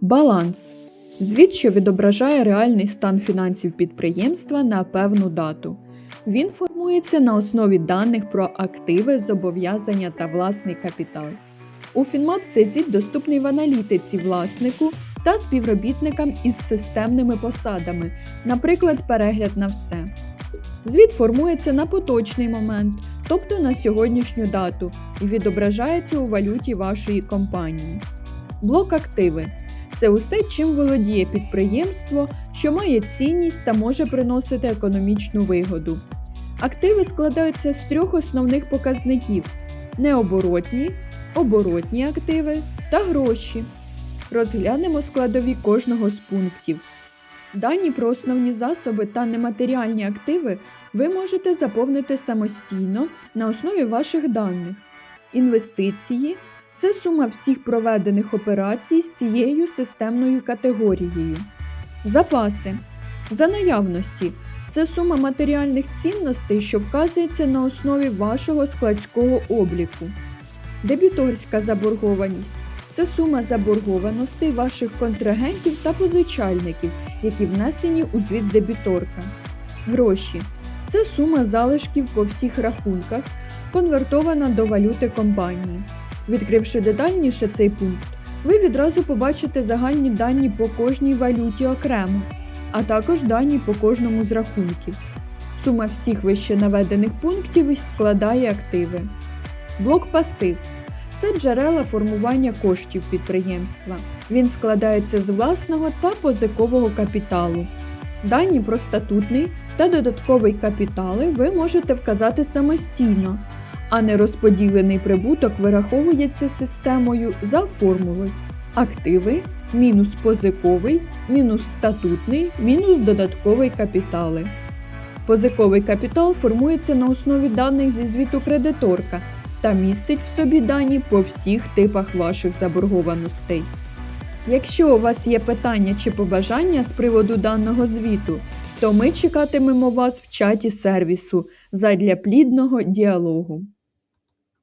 Баланс. Звіт, що відображає реальний стан фінансів підприємства на певну дату. Він формується на основі даних про активи, зобов'язання та власний капітал. У Фінмап цей звіт доступний в аналітиці власнику та співробітникам із системними посадами, наприклад, перегляд на все. Звіт формується на поточний момент, тобто на сьогоднішню дату, і відображається у валюті вашої компанії. Блок активи це усе, чим володіє підприємство, що має цінність та може приносити економічну вигоду. Активи складаються з трьох основних показників: необоротні, оборотні активи та гроші. Розглянемо складові кожного з пунктів. Дані про основні засоби та нематеріальні активи ви можете заповнити самостійно на основі ваших даних. Інвестиції це сума всіх проведених операцій з цією системною категорією. Запаси за наявності це сума матеріальних цінностей, що вказується на основі вашого складського обліку. Дебіторська заборгованість це сума заборгованостей ваших контрагентів та позичальників, які внесені у звіт дебіторка. Гроші це сума залишків по всіх рахунках, конвертована до валюти компанії. Відкривши детальніше цей пункт, ви відразу побачите загальні дані по кожній валюті окремо, а також дані по кожному з рахунків. Сума всіх вище наведених пунктів складає активи. Блок пасив це джерела формування коштів підприємства. Він складається з власного та позикового капіталу. Дані про статутний та додатковий капітали ви можете вказати самостійно, а нерозподілений прибуток вираховується системою за формулою активи мінус позиковий, мінус статутний, мінус додатковий капітали. Позиковий капітал формується на основі даних зі звіту кредиторка та містить в собі дані по всіх типах ваших заборгованостей. Якщо у вас є питання чи побажання з приводу даного звіту, то ми чекатимемо вас в чаті сервісу задля плідного діалогу.